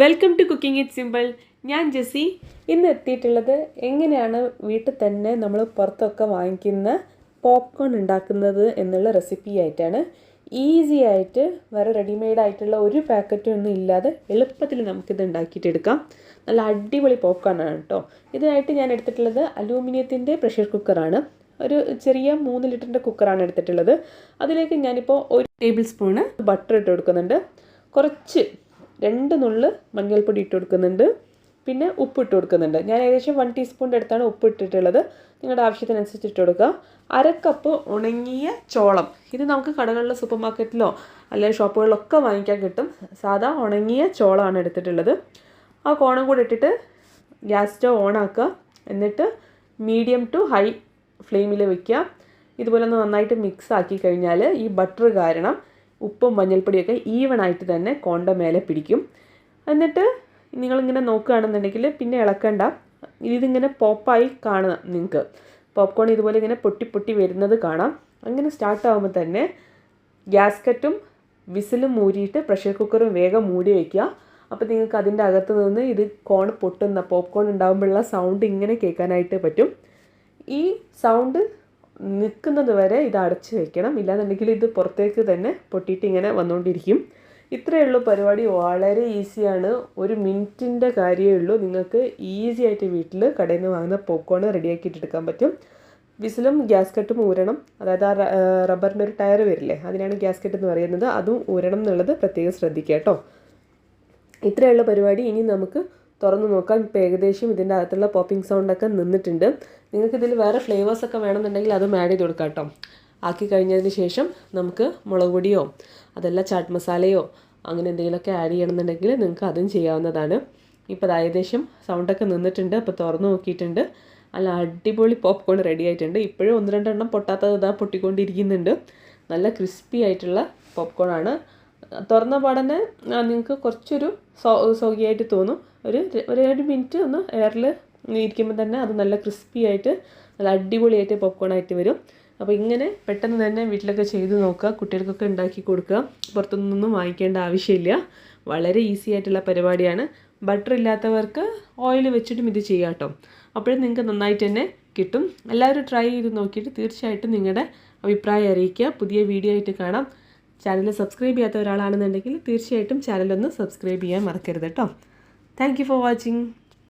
Welcome to cooking it simple ഞാൻ Jessy ഇന്ന് എത്തിയിട്ടുള്ളത് എങ്ങനെയാണ് വീട്ടിൽ തന്നെ നമ്മൾ പുറത്തൊക്കെ വാങ്ങിക്കുന്ന പോപ്കോൺ ഉണ്ടാക്കുന്നത് എന്നുള്ള റെസിപ്പി ആയിട്ടാണ്. ഈസി ആയിട്ട് വേറെ റെഡിമെയ്ഡ് ആയിട്ടുള്ള ഒരു പാക്കറ്റും ഒന്നും ഇല്ലാതെ എളുപ്പത്തിൽ നമുക്കിത് ഉണ്ടാക്കിയിട്ടെടുക്കാം നല്ല അടിപൊളി പോപ്കോൺ ആണ് കേട്ടോ. ഇതിനായിട്ട് ഞാൻ എടുത്തിട്ടുള്ളത് അലൂമിനിയത്തിന്റെ പ്രഷർ കുക്കറാണ് ഒരു ചെറിയ മൂന്ന് ലിറ്ററിന്റെ കുക്കറാണ് എടുത്തിട്ടുള്ളത്. അതിലേക്ക് ഞാനിപ്പോൾ ഒരു ടേബിൾ സ്പൂണ് ബട്ടർ ഇട്ട് കൊടുക്കുന്നുണ്ട്. കുറച്ച് രണ്ട് നുള്ള് മഞ്ഞൾപ്പൊടി ഇട്ട് കൊടുക്കുന്നുണ്ട്. പിന്നെ ഉപ്പ് ഇട്ട് കൊടുക്കുന്നുണ്ട്. ഞാൻ ഏകദേശം വൺ ടീസ്പൂണിന്റെ അടുത്താണ് ഉപ്പ് ഇട്ടിട്ടുള്ളത് നിങ്ങളുടെ ആവശ്യത്തിനനുസരിച്ച് ഇട്ട് കൊടുക്കുക അരക്കപ്പ് കപ്പ് ഉണങ്ങിയ ചോളം. ഇത് നമുക്ക് കടകളിലോ സൂപ്പർ മാർക്കറ്റിലോ അല്ലെങ്കിൽ ഷോപ്പുകളിലൊക്കെ വാങ്ങിക്കാൻ കിട്ടും. സാധാ ഉണങ്ങിയ ചോളമാണ് എടുത്തിട്ടുള്ളത്. ആ കോണം കൂടെ ഇട്ടിട്ട് ഗ്യാസ് സ്റ്റവ് ഓൺ ആക്കുക. എന്നിട്ട് മീഡിയം ടു ഹൈ ഫ്ലെയിമിൽ വയ്ക്കുക ഇതുപോലെ ഒന്ന് നന്നായിട്ട് മിക്സ് ആക്കി കഴിഞ്ഞാൽ ഈ ബട്ടർ കാരണം ഉപ്പും മഞ്ഞൾപ്പൊടിയൊക്കെ ഈവൺ ആയിട്ട് തന്നെ കോണ്ട മേലെ പിടിക്കും. എന്നിട്ട് നിങ്ങളിങ്ങനെ നോക്കുകയാണെന്നുണ്ടെങ്കിൽ പിന്നെ ഇളക്കണ്ട. ഇതിങ്ങനെ പോപ്പായി കാണാം നിങ്ങൾക്ക്. പോപ്കോൺ ഇതുപോലെ ഇങ്ങനെ പൊട്ടി പൊട്ടി വരുന്നത് കാണാം. അങ്ങനെ സ്റ്റാർട്ടാകുമ്പോൾ തന്നെ തന്നെ ഗ്യാസ്കറ്റും വിസിലും മൂരിയിട്ട് പ്രഷർ കുക്കറും വേഗം മൂടി വയ്ക്കുക അപ്പോൾ നിങ്ങൾക്ക് അതിന്റെ അകത്ത് നിന്ന് ഇത് കോൺ പൊട്ടുന്ന പോപ്കോൺ ഉണ്ടാകുമ്പോഴുള്ള സൗണ്ട് ഇങ്ങനെ കേൾക്കാനായിട്ട് പറ്റും. ഈ സൗണ്ട് നിൽക്കുന്നത് വരെ ഇത് അടച്ച് വെക്കണം. ഇല്ലാന്നുണ്ടെങ്കിൽ ഇത് പുറത്തേക്ക് തന്നെ പൊട്ടിയിട്ട് ഇങ്ങനെ വന്നുകൊണ്ടിരിക്കും. ഇത്രയേ ഉള്ളൂ പരിപാടി. വളരെ ഈസിയാണ്. ഒരു മിനിറ്റിന്റെ കാര്യമേ ഉള്ളൂ. നിങ്ങൾക്ക് ഈസി ആയിട്ട് വീട്ടിൽ കടയിൽ നിന്ന് വാങ്ങുന്ന പോപ്കോൺ റെഡിയാക്കിയിട്ട് എടുക്കാൻ പറ്റും. വിസിലും ഗ്യാസ് കട്ടും ഊരണം. അതായത് ആ റബ്ബറിന്റെ ഒരു ടയർ വരില്ലേ അതിനാണ് ഗ്യാസ് കട്ട് എന്ന് പറയുന്നത്. അതും ഊരണം എന്നുള്ളത് പ്രത്യേകം ശ്രദ്ധിക്കുക കേട്ടോ. ഇത്രയുള്ള പരിപാടി. ഇനി നമുക്ക് തുറന്ന് നോക്കാം. ഇപ്പോൾ ഏകദേശം ഇതിന്റെ അകത്തുള്ള പോപ്പിംഗ് സൗണ്ടൊക്കെ നിന്നിട്ടുണ്ട്. നിങ്ങൾക്ക് ഇതിൽ വേറെ ഫ്ലേവേഴ്സൊക്കെ വേണമെന്നുണ്ടെങ്കിൽ അതും ആഡ് ചെയ്ത് കൊടുക്കാം കേട്ടോ. ആക്കി കഴിഞ്ഞതിന് ശേഷം നമുക്ക് മുളക് പൊടിയോ അതല്ല ചാട്ട് മസാലയോ അങ്ങനെ എന്തെങ്കിലുമൊക്കെ ആഡ് ചെയ്യണമെന്നുണ്ടെങ്കിൽ നിങ്ങൾക്ക് അതും ചെയ്യാവുന്നതാണ്. ഇപ്പോൾ അത് ഏകദേശം സൗണ്ടൊക്കെ നിന്നിട്ടുണ്ട്. അപ്പോൾ തുറന്ന് നോക്കിയിട്ടുണ്ട്. നല്ല അടിപൊളി പോപ്കോൺ റെഡി ആയിട്ടുണ്ട്. ഇപ്പോഴും ഒന്ന് രണ്ടെണ്ണം പൊട്ടാത്തത് ഇതാ പൊട്ടിക്കൊണ്ടിരിക്കുന്നുണ്ട്. നല്ല ക്രിസ്പി ആയിട്ടുള്ള പോപ്കോൺ ആണ്. തുറന്ന പാടന്നെ നിങ്ങൾക്ക് കുറച്ചൊരു സോ സോഗിയായിട്ട് തോന്നും. ഒരു ഒരു ഒരു മിനിറ്റ് ഒന്ന് എയറിൽ ഇരിക്കുമ്പോൾ തന്നെ അത് നല്ല ക്രിസ്പി ആയിട്ട് നല്ല അടിപൊളിയായിട്ട് പോപ്കോൺ ആയിട്ട് വരും. അപ്പോൾ ഇങ്ങനെ പെട്ടെന്ന് തന്നെ വീട്ടിലൊക്കെ ചെയ്ത് നോക്കുക കുട്ടികൾക്കൊക്കെ ഉണ്ടാക്കി കൊടുക്കുക. പുറത്തുനിന്നൊന്നും വാങ്ങിക്കേണ്ട ആവശ്യമില്ല. വളരെ ഈസി ആയിട്ടുള്ള പരിപാടിയാണ്. ബട്ടർ ഇല്ലാത്തവർക്ക് ഓയിൽ വെച്ചിട്ടും ഇത് ചെയ്യാം കേട്ടോ. അപ്പോഴും നിങ്ങൾക്ക് നന്നായിട്ട് തന്നെ കിട്ടും. എല്ലാവരും ട്രൈ ചെയ്ത് നോക്കിയിട്ട് തീർച്ചയായിട്ടും നിങ്ങളുടെ അഭിപ്രായം അറിയിക്കുക. പുതിയ വീഡിയോ ആയിട്ട് കാണാം. ചാനൽ സബ്സ്ക്രൈബ് ചെയ്യാത്ത ഒരാളാണെന്നുണ്ടെങ്കിൽ തീർച്ചയായിട്ടും ചാനലൊന്ന് സബ്സ്ക്രൈബ് ചെയ്യാൻ മറക്കരുത് കേട്ടോ. Thank for watching